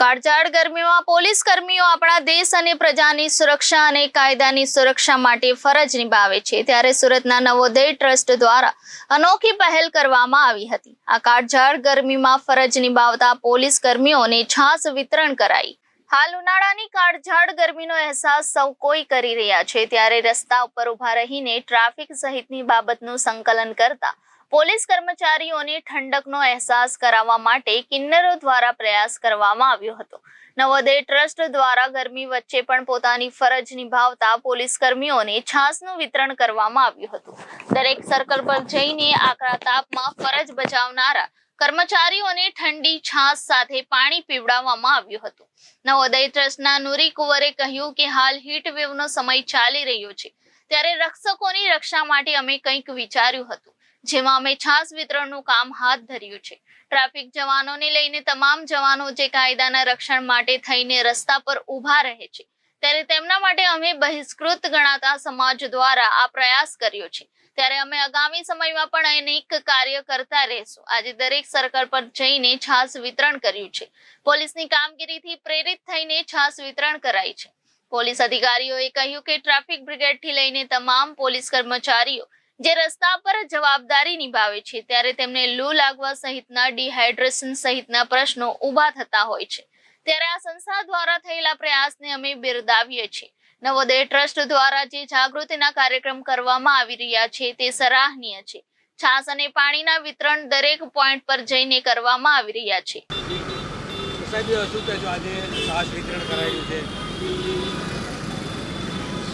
કાળઝાળ ગરમીમાં પોલીસ કર્મીઓ આપણા દેશ અને પ્રજાની સુરક્ષા અને કાયદાની સુરક્ષા માટે ફરજ નિભાવે છે. ત્યારે સુરતના નવોદય ટ્રસ્ટ દ્વારા અનોખી પહેલ કરવામાં આવી હતી. આ કાળઝાળ ગરમીમાં ફરજ નિભાવતા પોલીસ કર્મીઓને છાસ વિતરણ કરાઈ. હાલ ઉનાળાની કાળઝાળ ગરમીનો અહેસાસ સૌ કોઈ કરી રહ્યા છે. ત્યારે રસ્તા ઉપર ઊભા રહીને ટ્રાફિક સહિતની બાબતનું સંકલન કરતા પોલીસ કર્મચારીઓને ઠંડકનો અહેસાસ કરાવવા માટે કિન્નરો દ્વારા પ્રયાસ કરવામાં આવ્યો હતો. નવોદય ટ્રસ્ટ દ્વારા ગરમી વચ્ચે પણ પોતાની ફરજ નિભાવતા પોલીસ કર્મીઓને છાસનું વિતરણ કરવામાં આવ્યું હતું. દરેક સર્કલ પર જઈને આકરા તાપમાં ફરજ બજાવનારા કર્મચારીઓને ઠંડી છાસ સાથે પાણી પીવડાવવામાં આવ્યું હતું. નવોદય ટ્રસ્ટના નુરી કુંવરે કહ્યું કે હાલ હીટ વેવનો સમય ચાલી રહ્યો છે. ત્યારે રક્ષકોની રક્ષા માટે અમે કંઈક વિચાર્યું હતું. જેમાં અમે છાસ વિતરણનું કામ હાથ ધર્યું છે. ટ્રાફિક જવાનોને લઈને તમામ જવાનો જે કાયદાના રક્ષણ માટે થઈને રસ્તા પર ઊભા રહે છે. ત્યારે તેમના માટે અમે બહિષ્કૃત ગણાતા સમાજ દ્વારા આ પ્રયાસ કર્યો છે. ત્યારે અમે આગામી સમયમાં પણ અનેક કાર્ય કરતા રહેશું. આજે દરેક સર્કલ પર જઈને છાસ વિતરણ કર્યું છે. પોલીસની કામગીરીથી પ્રેરિત થઈને છાસ વિતરણ કરાઈ છે. પોલીસ અધિકારીઓએ કહ્યું કે ટ્રાફિક બ્રિગેડથી લઈને તમામ પોલીસ કર્મચારીઓ જે રસ્તા પર જવાબદારી નિભાવે છે ત્યારે તેમને લૂ લાગવા સહિતના ડિહાઇડ્રેશન સહિતના પ્રશ્નો ઊભા થતા હોય છે. ત્યારે આ સંસ્થા દ્વારા થયેલા પ્રયાસને અમે બિરદાવીએ છીએ. નવોદય ટ્રસ્ટ દ્વારા જે જાગૃતિના કાર્યક્રમ કરવામાં આવી રહ્યા છે તે સરાહનીય છે. છાસ અને પાણીના વિતરણ દરેક પોઈન્ટ પર જઈને કરવામાં આવી રહ્યા છે?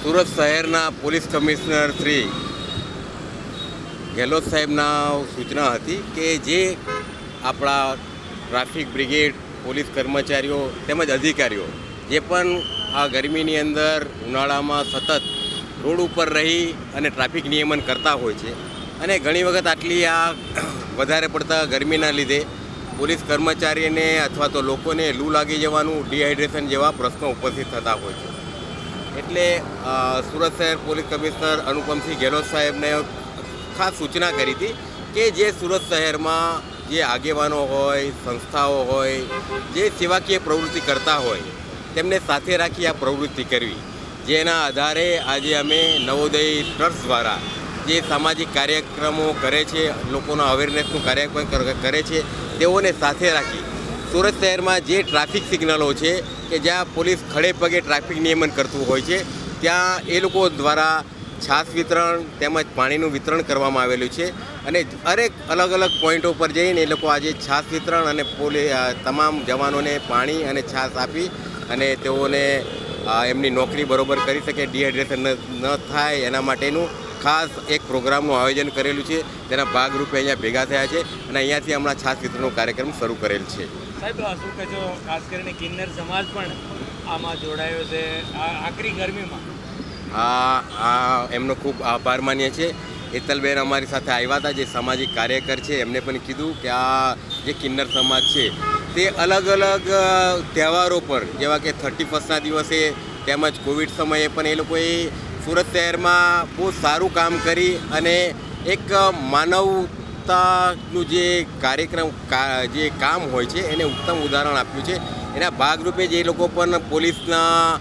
સુરત શહેરના પોલીસ કમિશનર શ્રી ગેહલોત સાહેબના સૂચના હતી કે જે આપણા ટ્રાફિક બ્રિગેડ, પોલીસ કર્મચારીઓ તેમજ અધિકારીઓ જે પણ આ ગરમીની અંદર ઉનાળામાં સતત રોડ ઉપર રહી અને ટ્રાફિક નિયમન કરતા હોય છે અને ઘણી વખત આટલી આ વધારે પડતા ગરમીના લીધે પોલીસ કર્મચારીને અથવા તો લોકોને લૂ લાગી જવાનું, ડિહાઇડ્રેશન જેવા પ્રશ્નો ઉપસ્થિત થતા હોય છે. એટલે સુરત શહેર પોલીસ કમિશનર અનુપમસિંહ ગેહલોત સાહેબને ખાસ સૂચના કરી હતી કે જે સુરત શહેરમાં જે આગેવાનો હોય, સંસ્થાઓ હોય, જે સેવાકીય પ્રવૃત્તિ કરતા હોય, તેમને સાથે રાખી આ પ્રવૃત્તિ કરવી. જેના આધારે આજે અમે નવોદય ટ્રસ્ટ દ્વારા જે સામાજિક કાર્યક્રમો કરે છે, લોકોના અવેરનેસનું કાર્યક્રમ કર- છે, તેઓને સાથે રાખી સુરત શહેરમાં જે ટ્રાફિક સિગ્નલો છે કે જ્યાં પોલીસ ખડે પગે ટ્રાફિક નિયમન કરતું હોય છે, ત્યાં એ લોકો દ્વારા છાસ વિતરણ તેમજ પાણીનું વિતરણ કરવામાં આવેલું છે અને દરેક અલગ અલગ પોઈન્ટો પર જઈને એ લોકો આજે છાસ વિતરણ અને પોલી તમામ જવાનોને પાણી અને છાસ આપી અને તેઓને એમની નોકરી બરોબર કરી શકે, ડિહાઇડ્રેશન ન થાય એના માટેનું ખાસ એક પ્રોગ્રામનું આયોજન કરેલું છે. તેના ભાગરૂપે અહીંયા ભેગા થયા છે અને અહીંયાથી હમણાં છાસ વિતરણનો કાર્યક્રમ શરૂ કરેલ છે. સાહેબ શું કહેજો ખાસ કરીને કિન્નર સમાજ પણ આમાં જોડાયો છે. આકરી ગરમીમાં. આ આ એમનો ખૂબ આભાર માનીએ છીએ. હેતલબેન અમારી સાથે આવ્યા હતા, જે સામાજિક કાર્યકર છે, એમને પણ કીધું કે આ જે કિન્નર સમાજ છે, તે અલગ અલગ તહેવારો પર, જેવા કે થર્ટી ફર્સ્ટના દિવસે તેમજ કોવિડ સમયે પણ એ લોકોએ સુરત શહેરમાં બહુ સારું કામ કરી અને એક માનવતાનું જે કાર્યક્રમ જે કામ હોય છે, એને ઉત્તમ ઉદાહરણ આપ્યું છે. એના ભાગરૂપે જે લોકો પણ પોલીસના,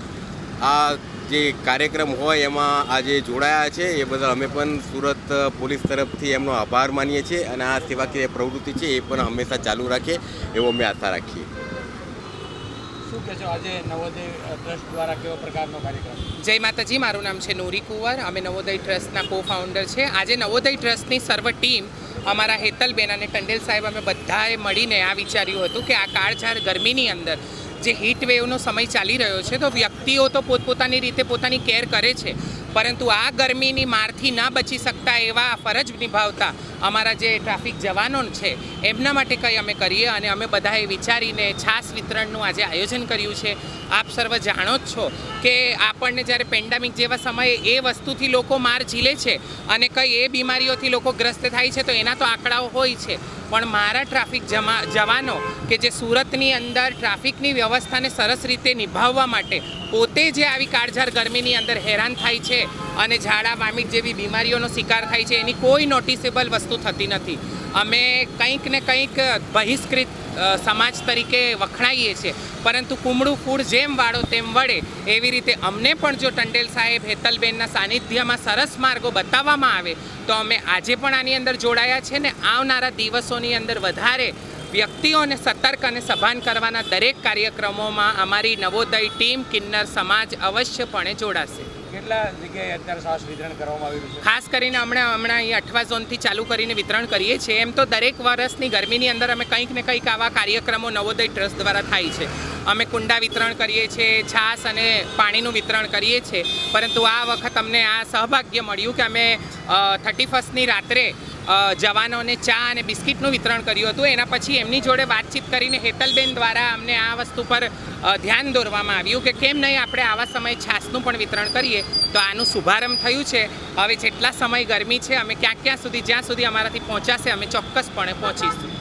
આ જે કાર્યક્રમ હોય એમાં આજે જોડાયા છે એ બદલ અમે પણ સુરત પોલીસ તરફથી એમનો આભાર માનીએ છીએ અને આ સેવાકીય પ્રવૃત્તિ છે એ પણ હંમેશા ચાલુ રાખીએ એવો અમે આશા રાખીએ. શું કહેશો આજે નવોદય ટ્રસ્ટ દ્વારા કેવો પ્રકારનો કાર્યક્રમ? જય માતાજી મારું નામ છે નોરી કુંવર. અમે નવોદય ટ્રસ્ટના કો ફાઉન્ડર છે. આજે નવોદય ટ્રસ્ટની સર્વ ટીમ અમારા હેતલબેન અને ટંડેલ સાહેબ અમે બધાએ મળીને આ વિચાર્યું હતું કે આ કાળઝાળ ગરમીની અંદર જે હીટ વેવનો સમય ચાલી રહ્યો છે, તો વ્યક્તિઓ તો પોતપોતાની રીતે પોતાની કેર કરે છે. પરંતુ આ ગરમીની મારથી ના બચી શકતા એવા ફરજ નિભાવતા અમારા જે ટ્રાફિક જવાનો છે, એમના માટે કંઈ અમે કરીએ અને અમે બધાએ વિચારીને છાસ વિતરણનું આજે આયોજન કર્યું છે. આપ સર્વ જાણો જ છો કે આપણને જ્યારે પેન્ડામિક જેવા સમયે એ વસ્તુથી લોકો માર ઝીલે છે અને કંઈ એ બીમારીઓથી લોકો ગ્રસ્ત થાય છે, તો એના તો આંકડાઓ હોય છે. પણ મારા ટ્રાફિક જમા, જવાનો કે જે સુરતની અંદર ટ્રાફિકની વ્યવસ્થાને સરસ રીતે નિભાવવા માટે પોતે જે આવી કાળઝાર ગરમીની અંદર હેરાન થાય છે અને ઝાડા, વામિટ જેવી બીમારીઓનો શિકાર થાય છે, એની કોઈ નોટિસેબલ વસ્તુ થતી નથી. અમે કંઈક ને કંઈક બહિષ્કૃત સમાજ તરીકે વખણાઈએ છીએ. પરંતુ કુમળું ફૂડ જેમ વાળો તેમ વળે, એવી રીતે અમને પણ જો ટંડેલ સાહેબ, હેતલબેનના સાનિધ્યમાં સરસ માર્ગો બતાવવામાં આવે, તો અમે આજે પણ આની અંદર જોડાયા છે ને આવનારા દિવસોની અંદર વધારે વ્યક્તિઓને સતર્ક અને સભાન કરવાના દરેક કાર્યક્રમોમાં અમારી નવોદય ટીમ કિન્નર સમાજ અવશ્યપણે જોડાશે. કેટલા જગ્યાએ અત્યારે શ્વાસ વિતરણ કરવામાં આવી છે? ખાસ કરીને હમણાં હમણાં અહીં અઠવા ઝોનથી ચાલુ કરીને વિતરણ કરીએ છીએ. એમ તો દરેક વર્ષની ગરમીની અંદર અમે કંઈક ને કંઈક આવા કાર્યક્રમો નવોદય ટ્રસ્ટ દ્વારા થાય છે. અમે કુંડા વિતરણ કરીએ છીએ છાશ અને પાણીનું વિતરણ કરીએ છીએ. પરંતુ આ વખત અમને આ સહભાગ્ય મળ્યું કે અમે થર્ટી ફર્સ્ટની રાત્રે જવાનોને ચા અને બિસ્કિટનું વિતરણ કર્યું હતું. એના પછી એમની જોડે વાતચીત કરીને હેતલબેન દ્વારા અમને આ વસ્તુ પર ધ્યાન દોરવામાં આવ્યું કે કેમ નહીં આપણે આવા સમયે છાશનું પણ વિતરણ કરીએ. તો આનું શુભારંભ થયું છે. હવે જેટલા સમય ગરમી છે, અમે ક્યાં ક્યાં સુધી, જ્યાં સુધી અમારાથી પહોંચાશે, અમે ચોક્કસપણે પહોંચીશું.